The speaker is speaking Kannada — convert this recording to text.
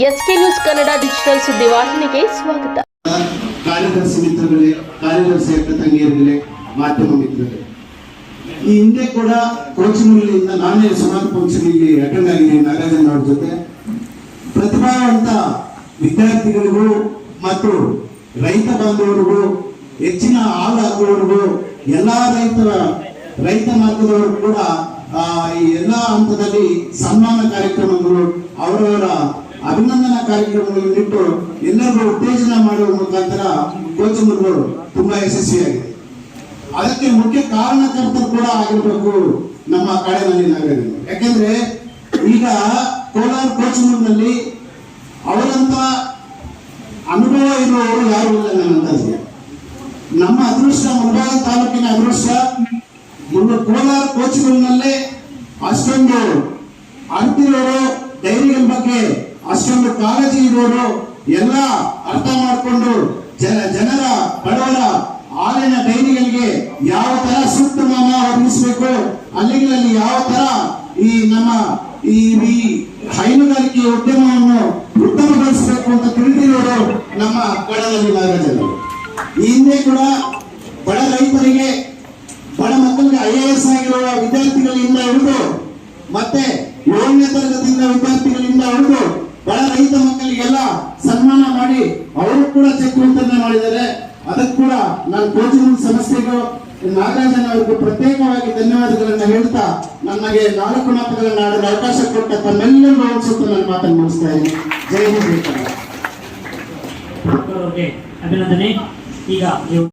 ಎಸ್ಕೆ ನ್ಯೂಸ್ ಕನ್ನಡ ಡಿಜಿಟಲ್ ಸುದ್ದಿವಾಹಿನಿಗೆ ಸ್ವಾಗತ. ಕಾರ್ಯದರ್ಶಿ ಮಿತ್ರಗಳೇ ಕಾರ್ಯದರ್ಶಿ ಅಕ್ಕ ತಂಗಿಯರುಗಳೇ ಮಾಧ್ಯಮ ಮಿತ್ರರೇ. ಈ ಹಿಂದೆ ಕೂಡ ಕೊಡಚಿನಲ್ಲಿಂದ ನಾನೇ ಸುಮಾರು ಕೋಚಿನಲ್ಲಿ ಅಟೆಂಡ್ ಆಗಿದೆ ನಾಗರಾಜನ್ ಅವ್ರ ಜೊತೆ. ಪ್ರತಿಭಾವಂತ ವಿದ್ಯಾರ್ಥಿಗಳಿಗೂ ಮತ್ತು ರೈತ ಬಾಂಧವರಿಗೂ, ಹೆಚ್ಚಿನ ಹಾಲು ಹಾಕುವವರಿಗೂ ಎಲ್ಲ ರೈತ ರೈತ ಮಾರ್ಗದವರು ಕೂಡ ಈ ಎಲ್ಲ ಹಂತದಲ್ಲಿ ಸನ್ಮಾನ ಕಾರ್ಯಕ್ರಮಗಳು ಅವರವರ ಅಭಿನಂದನಾ ಕಾರ್ಯಕ್ರಮಗಳನ್ನು ಇಟ್ಟು ಎಲ್ಲರಿಗೂ ಉತ್ತೇಜನ ಮಾಡುವ ಮುಖಾಂತರ ಕೋಚಿಂಗ್ಗಳು ತುಂಬಾ ಯಶಸ್ವಿಯಾಗಿದೆ ಅದಕ್ಕೆ ಮುಖ್ಯ ಕಾರಣಕರ್ತರು ಕೂಡ ಆಗಿರ್ಬೇಕು ನಮ್ಮ ಕಾಡಿನಲ್ಲಿ ನಾಗರಿಕರು ಯಾಕೆಂದ್ರೆ ಈಗ ಕೋಲಾರ ಕೋಚಿಂಗ್ನಲ್ಲಿ ಅವರಂತ ಅನುಭವ ಇರುವವರು ಯಾರು ಇಲ್ಲ ನನ್ನ ಅಂದಾಜಿಗೆ. ನಮ್ಮ ಅದೃಷ್ಟ ಮುಂಬಾಗ ತಾಲೂಕಿನ ಅದೃಷ್ಟ ನಮ್ಮ ಕೋಲಾರ ಕೋಚಿಂಗ್ನಲ್ಲೇ ಅಷ್ಟೊಂದು ಅಂತಿರೋರು ಡೈರಿಗಳ ಬಗ್ಗೆ ಅಷ್ಟೊಂದು ಕಾಳಜಿ ಇರೋರು ಎಲ್ಲ ಅರ್ಥ ಮಾಡಿಕೊಂಡು ಜನ, ಜನರ ಬಡವರ ಹಾಲಿನ ಡೈರಿಗಳಿಗೆ ಯಾವ ತರ ಸೂಕ್ತ ಮಾನ ಒದಗಿಸಬೇಕು ಅಲ್ಲಿಗಳಲ್ಲಿ ಯಾವ ತರ ಈ ನಮ್ಮ ಈ ಹೈನುಗಾರಿಕೆ ಉದ್ಯಮವನ್ನು ಉತ್ತಮಗೊಳಿಸಬೇಕು ಅಂತ ತಿಳಿದಿರೋರು ನಮ್ಮ ಕಡಲಲ್ಲಿ ನಾಗಜನರು ಈ ಹಿಂದೆ ಕೂಡ ಬಡ ರೈತರಿಗೆ, ಬಡ ಮಕ್ಕಳಿಗೆ ಐ ಎ ಎಸ್ ಆಗಿರುವ ವಿದ್ಯಾರ್ಥಿಗಳಿಂದ ಹಿಡಿದು ಮತ್ತೆ ಏಳನೇ ತರಗತಿಯಿಂದ ವಿದ್ಯಾರ್ಥಿಗಳಿಂದ ಹಿಡಿದು ರೈತ ಮಕ್ಕಳಿಗೆಲ್ಲ ಸನ್ಮಾನ ಮಾಡಿ ಅವರು ಕೂಡ ಚೆಕ್ ವಿತರಣೆ ಮಾಡಿದ್ದಾರೆ. ಅದಕ್ಕೆ ಕೂಡ ನಾನು ಕೋಚಿಂಗ್ ಸಂಸ್ಥೆಗೂ ನಾಗರಾಜನ್ ಅವರಿಗೂ ಪ್ರತ್ಯೇಕವಾಗಿ ಧನ್ಯವಾದಗಳನ್ನ ಹೇಳ್ತಾ ನನಗೆ ನಾಲ್ಕು ಮಾತುಗಳನ್ನ ಆಡಲು ಅವಕಾಶ ಕೊಟ್ಟ ತಮ್ಮೆಲ್ಲರಿಗೂ ಅನ್ಸುತ್ತೆ ನನ್ನ ಮಾತನ್ನು ಮುಗಿಸ್ತಾ ಇದ್ದೀನಿ. ಜೈ ಹಿಂದ್ ಅಭಿನಂದನೆ. ಈಗ